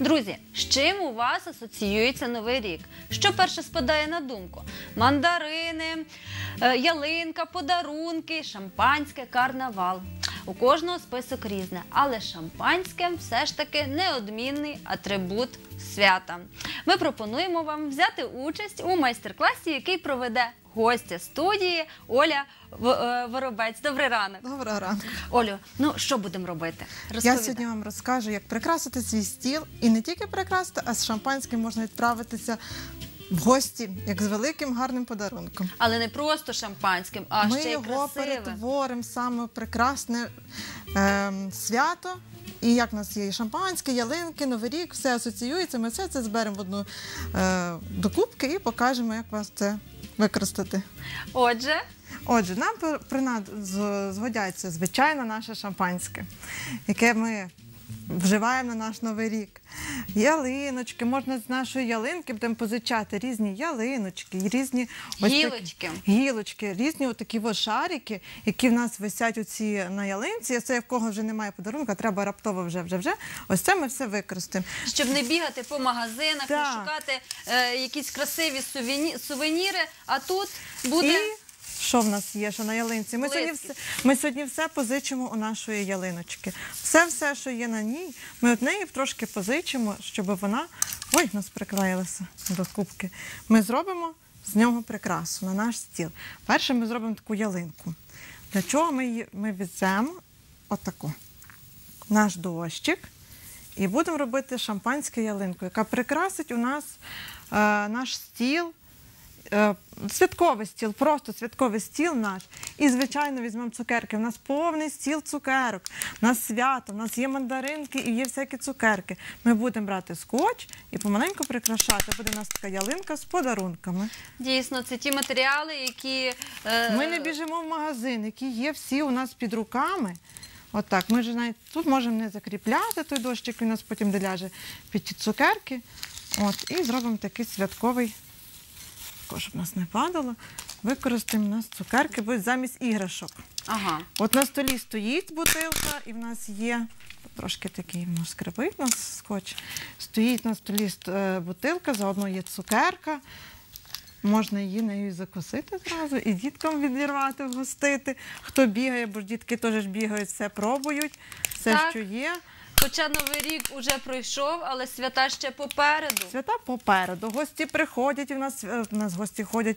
Друзі, з чим у вас асоціюється новий рік? Що перше спадає на думку? Мандарини, е, ялинка, подарунки, шампанське, карнавал. У кожного список різне, але шампанське все ж таки неодмінний атрибут свята. Ми пропонуємо вам взяти участь у майстер-класі, який проведе гостя студії Оля е, Воробець. Добрий ранок. Доброго ранку. Олю, ну що будемо робити? Я сьогодні вам розкажу, як прикрасити свій стіл. І не тільки прикрасити, а з шампанським можна відправитися в гості, як з великим гарним подарунком. Але не просто шампанським, а Ми ще й його перетворимо саме прекрасне ем, свято. І як в нас є шампанське, ялинки, новий рік, все асоціюється. Ми все це зберемо в одну е, докупки і покажемо, як вас це використати. Отже, Отже, нам при- принад- згодяться звичайно наше шампанське, яке ми вживаємо на наш новий рік. Ялиночки, можна з нашої ялинки будемо позичати різні ялиночки, різні ось такі- Гілочки. гілочки, різні отакі от шарики, які в нас висять оці на ялинці. Це в кого вже немає подарунка, треба раптово вже вже вже. Ось це ми все використаємо. щоб не бігати по магазинах, не шукати е, якісь красиві сувені- сувеніри, а тут буде І що в нас є, що на ялинці? Ми сьогодні, все, ми сьогодні все позичимо у нашої ялиночки. Все, все, що є на ній, ми от неї трошки позичимо, щоб вона. Ой, нас приклеїлася до кубки. Ми зробимо з нього прикрасу на наш стіл. Перше ми зробимо таку ялинку. Для чого ми її ми візьмемо отаку наш дощик і будемо робити шампанське ялинку, яка прикрасить у нас е, наш стіл. Е, Святковий стіл, просто святковий стіл наш. І, звичайно, візьмемо цукерки. У нас повний стіл цукерок. У нас свято, у нас є мандаринки і є всякі цукерки. Ми будемо брати скотч і помаленьку прикрашати. Буде у нас така ялинка з подарунками. дійсно це ті матеріали, які е, Ми не біжимо в магазин, які є всі у нас під руками. Отак. Ми ж навіть тут можемо не закріпляти той дощик, він у нас потім де ляже під ті цукерки. От, і зробимо такий святковий, також, щоб нас не падало. Використаємо у нас цукерки, будуть замість іграшок. Ага. От на столі стоїть бутилка, і в нас є трошки такий ну, скрипить нас скотч. Стоїть на столі е, бутилка, заодно є цукерка. Можна її нею закусити зразу, і діткам відірвати, вгостити. Хто бігає, бо ж дітки теж бігають, все пробують, все, Так. що є. Хоча новий рік уже пройшов, але свята ще попереду. Свята попереду. Гості приходять, У нас, у в нас гості ходять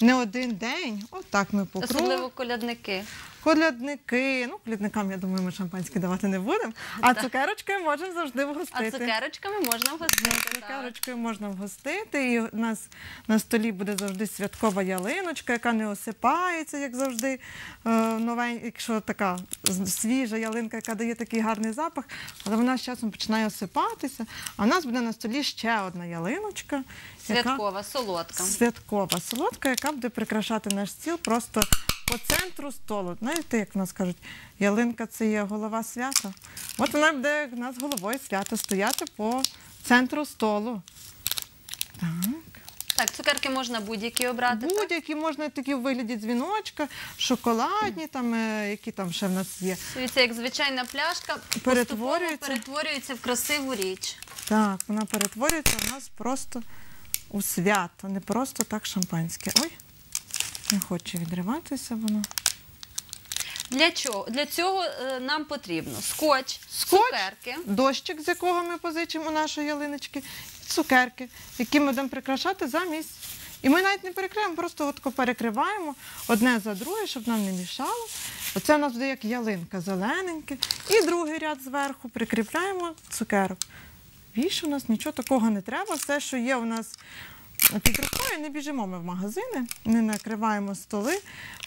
не один день. Отак ми по кругу. Особливо колядники. Колядники. Ну, колядникам, я думаю, ми шампанське давати не будемо. А цукерочкою можемо завжди А цукерочками можна вгостити. Цукерочкою можна вгостити. І у нас на столі буде завжди святкова ялиночка, яка не осипається, як завжди. Е, новень, якщо така свіжа ялинка, яка дає такий гарний запах, але вона з часом починає осипатися. А в нас буде на столі ще одна ялиночка. яка- Святкова, солодка. Святкова солодка, яка буде прикрашати наш стіл просто по центру столу. Знаєте, як в нас кажуть, ялинка це є голова свята. От вона буде в нас головою свята стояти по центру столу. Так. Так, цукерки можна будь-які обрати. так? Будь-які можна такі в вигляді дзвіночка, шоколадні, там, е, які там ще в нас є. Дивіться, як звичайна пляшка поступово Перетворюється. перетворюється в красиву річ. Так, вона перетворюється в нас просто у свято, не просто так шампанське. Ой, не хоче відриватися воно. Для чого? Для цього е, нам потрібно скотч, Скотч, цукерки. дощик, з якого ми позичимо у нашої ялиночки, і цукерки, які ми будемо прикрашати за місць. І ми навіть не перекриємо, просто отко перекриваємо одне за друге, щоб нам не мішало. Оце у нас буде як ялинка зелененьке. І другий ряд зверху прикріпляємо цукерок. Більше у нас нічого такого не треба. Все, що є у нас під рукою, не біжимо ми в магазини, не накриваємо столи,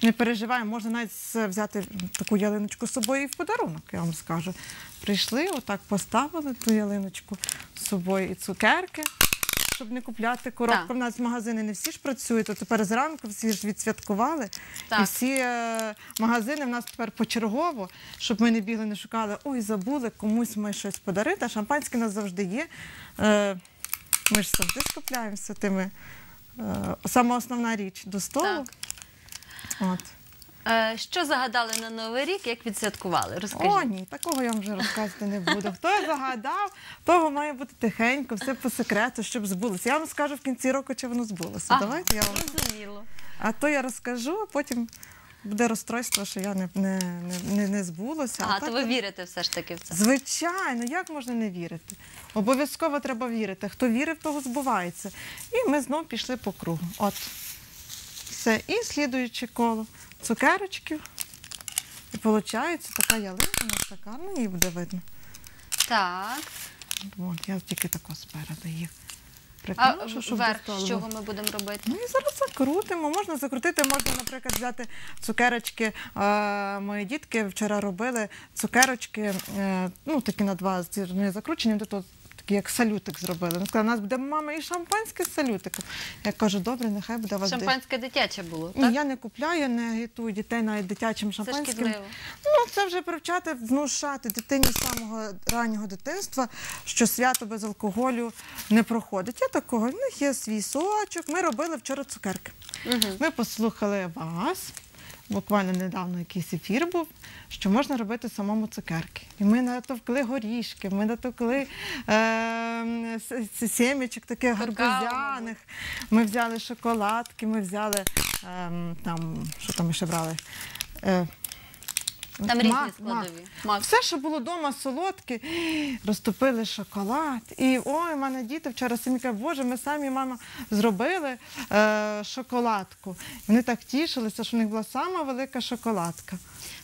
не переживаємо. Можна навіть взяти таку ялиночку з собою і в подарунок, я вам скажу. Прийшли, отак поставили ту ялиночку з собою і цукерки, щоб не купляти коробку. У нас магазини не всі ж працюють, то тепер зранку всі ж відсвяткували. Так. І всі е, магазини в нас тепер почергово, щоб ми не бігли, не шукали, ой, забули комусь ми щось подарити, а шампанське у нас завжди є. Е, ми ж завжди скупляємося тими. Е, сама основна річ до столу. Так. От. Е, що загадали на Новий рік, як відсвяткували? Розкажіть. О, ні, такого я вам вже розказувати не буду. Хто загадав, того має бути тихенько, все по секрету, щоб збулося. Я вам скажу в кінці року, чи воно збулося. Ага, Давайте я вам. Зрозуміло. А то я розкажу, а потім буде розстройство, що я не, не, не, не, збулося. А, так то ви вірите все ж таки в це. Звичайно, як можна не вірити? Обов'язково треба вірити. Хто вірив, того збувається. І ми знов пішли по кругу. От. Все. І слідуюче коло цукерочків. І виходить така ялинка, у нас така, ну її буде видно. Так. От, я тільки тако спереду їх А щоб вверх з чого ми будемо робити? Ну і зараз закрутимо. Можна закрутити, можна, наприклад, взяти цукерочки. Е, мої дітки вчора робили цукерочки, е, ну такі на два не закручені, де то такі як салютик зробили. Вони сказали, у нас буде мама і шампанське з салютиком. Я кажу, добре, нехай буде у вас. Шампанське дитяче було, Ні, я не купляю, не агітую дітей навіть дитячим Це шампанським. шкідливо. Ну, це вже привчати, внушати дитині з самого раннього дитинства, що свято без алкоголю не проходить. Я такого, в них є свій сочок. Ми робили вчора цукерки. Угу. Ми послухали вас. Буквально недавно якийсь ефір був, що можна робити самому цукерки. І ми натовкли горішки, ми натовкли е, сімечок таких гарбузяних. Ми взяли шоколадки, ми взяли е, там, що там ми ще брали? Е, Там різні мак, складові. Мак. Все, що було вдома солодке, розтопили шоколад. І ой, в мене діти вчора самі кажуть, боже, ми самі мама зробили е, шоколадку. Вони так тішилися, що в них була сама велика шоколадка.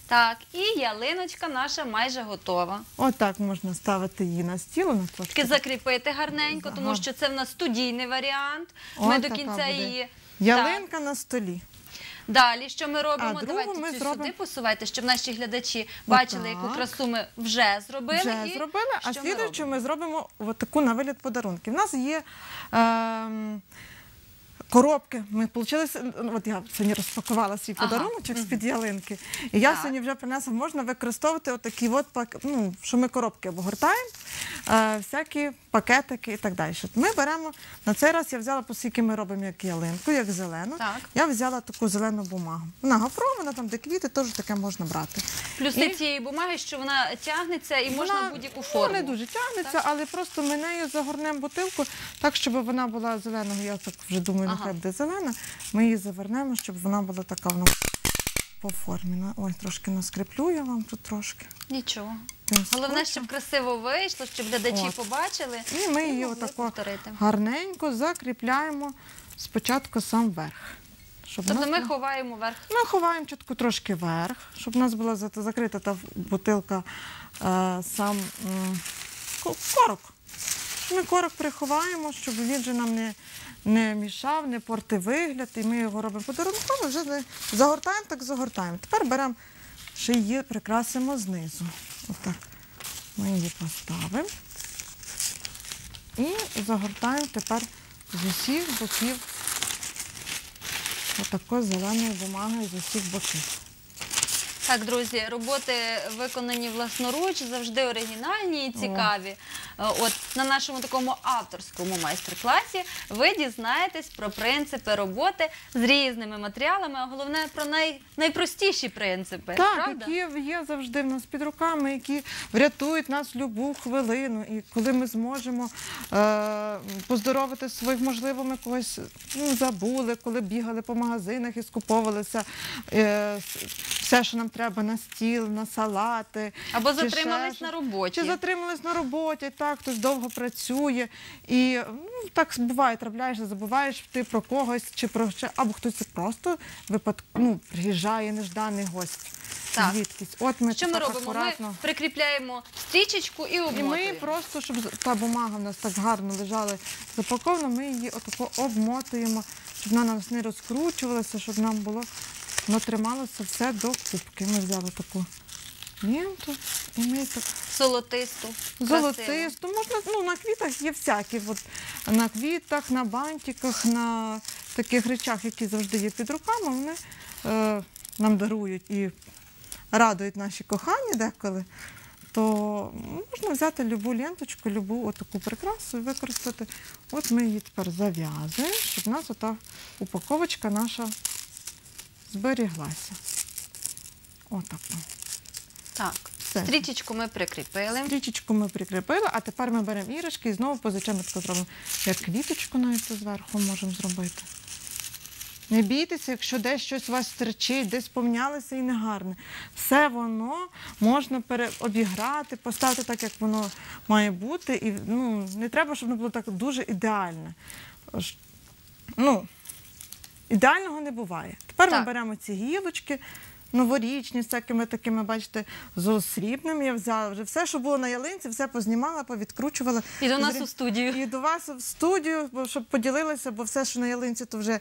Так, і ялиночка наша майже готова. Отак можна ставити її на стіл, вона трошки. Тільки закріпити гарненько, тому що це в нас студійний варіант. Ми до кінця буде. її. Ялинка на столі. Далі, що ми робимо? А Давайте ми цю зробимо- сюди посувайте, щоб наші глядачі бачили, Отак. яку красу ми вже зробили. Вже і зробили, а слідуючи ми ми зробимо от таку на вигляд подарунки. У нас є ем, коробки. Ми получилися, от я сьогодні розпакувала свій Ага. подаруночок з-під ялинки. І я Так. сьогодні вже принесла, можна використовувати отакі от ну, що ми коробки обгортаємо, е, всякі пакетики і так далі. Ми беремо, на цей раз я взяла, оскільки ми робимо як ялинку, як зелену, Так. я взяла таку зелену бумагу. Вона гофрована, там де квіти, теж таке можна брати. Плюси І- цієї бумаги, що вона тягнеться і можна в будь-яку ну, форму. не дуже тягнеться, але просто ми нею загорнемо бутилку так, щоб вона була зеленого. Я так вже думаю, Ага. Буде зелена. Ми її завернемо, щоб вона була така в нас по формі. Ой, трошки наскріплю я вам тут трошки. Нічого. Головне, щоб красиво вийшло, щоб глядачі От. побачили. І ми її могли отако гарненько закріпляємо спочатку сам верх. Щоб Тобто нас ми ховаємо верх. Ми ховаємо чітко трошки вверх, щоб у нас була закрита та бутилка е, сам ко- корок. Ми корок приховаємо, щоб він же нам не, не мішав, не портив вигляд. І ми його робимо подарунково, вже за- загортаємо, так загортаємо. Тепер беремо її прикрасимо знизу. Отак. Ми її поставимо. І загортаємо тепер з усіх боків отакою зеленою бумагою з усіх боків. Так, друзі, роботи виконані власноруч, завжди оригінальні і цікаві. Е, От на нашому такому авторському майстер-класі ви дізнаєтесь про принципи роботи з різними матеріалами, а головне про най... найпростіші принципи. Так, правда? які є завжди в нас під руками, які врятують нас в любу хвилину. І коли ми зможемо е, поздоровити своїх, можливо, ми когось ну, забули, коли бігали по магазинах і скуповувалися е, все, що нам треба на стіл, на салати. Або ще затримались на роботі. Чи затримались на роботі, так, хтось довго працює. І ну, так буває, трапляєшся, забуваєш ти про когось, чи про ще, або хтось просто випадку, ну, приїжджає нежданий гость. Так. Звідкись. От ми Що ми робимо? Ми прикріпляємо стрічечку і І ми просто, щоб та бумага в нас так гарно лежала запакована, ми її отако обмотуємо, щоб вона нас не розкручувалася, щоб нам було, воно трималося все до кубки. Ми взяли таку ленту і ми так Золотисту. красиву. Золотисто, можна ну, на квітах є всякі. От, на квітах, на бантиках, на таких речах, які завжди є під руками, вони е, нам дарують і радують наші кохані деколи. То можна взяти любу ленточку, любу отаку прикрасу і використати. От ми її тепер зав'язуємо, щоб у нас ота упаковочка наша зберіглася. Отак. Так, Все. стрічечку ми прикріпили. Стрічечку ми прикріпили, а тепер ми беремо іграшки і знову позичаємо таку зробимо. Як квіточку навіть зверху можемо зробити. Не бійтеся, якщо десь щось у вас стерчить, десь помнялося і негарне. Все воно можна пере- обіграти, поставити так, як воно має бути. І ну, не треба, щоб воно було так дуже ідеальне. Ну, ідеального не буває. Тепер Так. ми беремо ці гілочки. Новорічні, з всякими такими, бачите, золосрібними я взяла. Вже все, що було на ялинці, все познімала, повідкручувала. І до нас Зрі- у студію. і до вас в студію, щоб поділилися, бо все, що на ялинці, то вже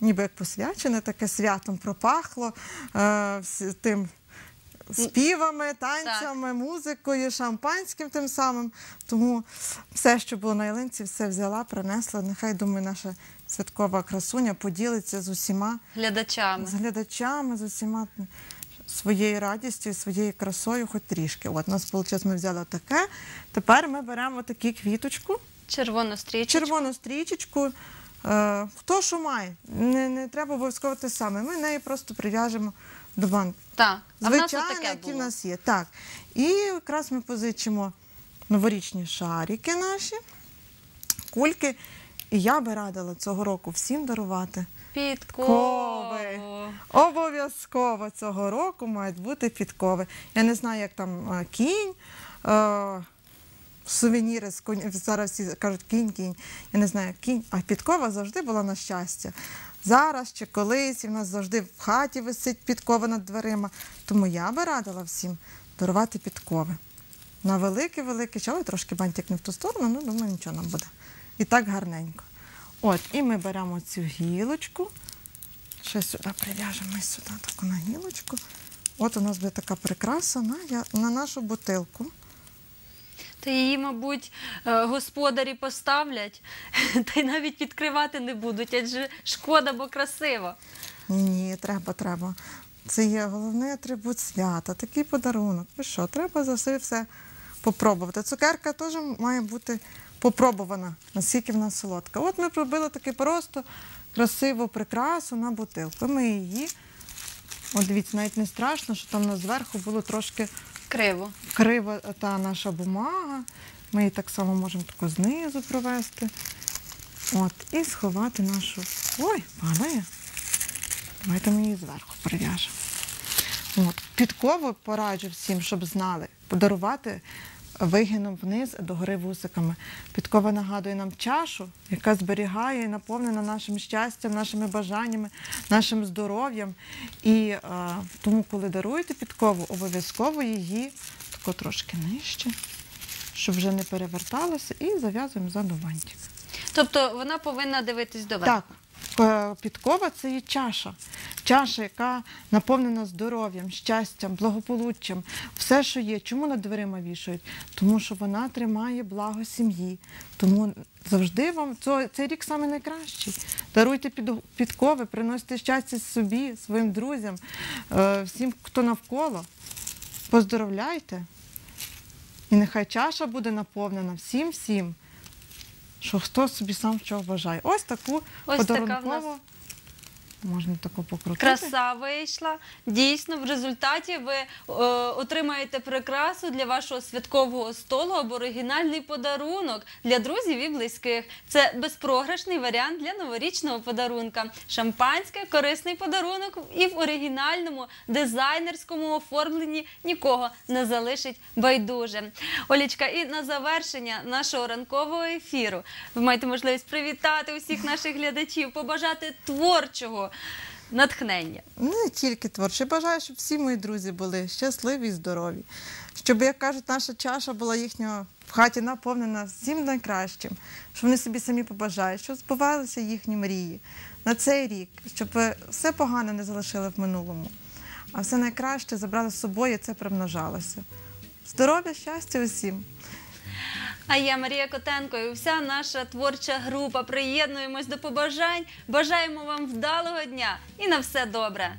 ніби як посвячене, таке святом пропахло е, тим співами, танцями, музикою, шампанським тим самим. Тому все, що було на ялинці, все взяла, принесла. Нехай, думаю, наша святкова красуня поділиться з усіма Глядачами. з глядачами, з усіма своєю радістю, своєю красою, хоч трішки. От у нас вийшло, ми взяли таке. Тепер ми беремо таку квіточку, Червону стрічечку. червону стрічечку. Е, хто що має, не, не треба обов'язково те саме. Ми неї просто прив'яжемо до банки. Так, а в нас Звичайно, які в нас є. Так. І якраз ми позичимо новорічні шарики наші, кульки. І я би радила цього року всім дарувати Підкови. Кови. Обов'язково цього року мають бути підкови. Я не знаю, як там е, кінь. Е, Сувеніри з коня. Зараз всі кажуть кінь, кінь. Я не знаю, кінь, а підкова завжди була на щастя. Зараз чи колись, і в нас завжди в хаті висить підкова над дверима. Тому я би радила всім дарувати підкови. На велике-велике чоло, трошки бантик не в ту сторону, ну думаю, нічого нам буде. І так гарненько. От, і ми беремо цю гілочку. Ще сюди прив'яжемо сюди таку на гілочку. От у нас буде така прикраса на, я- на нашу бутилку. Та її, мабуть, е, господарі поставлять, та й навіть відкривати не будуть, адже шкода, бо красиво. Ні, ні, треба, треба. Це є головний атрибут свята, такий подарунок. Ви що, треба за все все попробувати. Цукерка теж має бути попробувана, наскільки вона солодка. От ми пробили таку просто красиву прикрасу на бутилку. Ми її, от дивіться, навіть не страшно, що там у нас зверху було трошки Криво. крива та наша бумага. Ми її так само можемо тако знизу провести. От, і сховати нашу. Ой, падає. Давайте ми її зверху прив'яжемо. Підкову пораджу всім, щоб знали, подарувати вигином вниз до гори вусиками. Підкова нагадує нам чашу, яка зберігає і наповнена нашим щастям, нашими бажаннями, нашим здоров'ям. І е, тому, коли даруєте підкову, обов'язково її тако трошки нижче, щоб вже не переверталося, і зав'язуємо ззаду бантик. Тобто вона повинна дивитись до верху. Так, підкова це є чаша. Чаша, яка наповнена здоров'ям, щастям, благополуччям, все, що є. Чому над дверима вішають? Тому що вона тримає благо сім'ї. Тому завжди вам цей, рік саме найкращий. Даруйте підкови, приносите щастя собі, своїм друзям, е, всім, хто навколо. Поздоровляйте. І нехай чаша буде наповнена всім всім, що хто собі сам що вважає. Ось таку Ось така в подарункову. Можна таку покрутити. Краса вийшла. Дійсно, в результаті ви е, отримаєте прикрасу для вашого святкового столу або оригінальний подарунок для друзів і близьких. Це безпрограшний варіант для новорічного подарунка. Шампанське корисний подарунок і в оригінальному дизайнерському оформленні нікого не залишить байдуже. Олічка, і на завершення нашого ранкового ефіру ви маєте можливість привітати усіх наших глядачів, побажати творчого натхнення. Не тільки творче. Бажаю, щоб всі мої друзі були щасливі і здорові. Щоб, як кажуть, наша чаша була їхня в хаті наповнена всім найкращим, щоб вони собі самі побажають, щоб збувалися їхні мрії на цей рік, щоб все погане не залишили в минулому, а все найкраще забрали з собою і це примножалося. Здоров'я, щастя усім! А я Марія Котенко і вся наша творча група. Приєднуємось до побажань. Бажаємо вам вдалого дня і на все добре.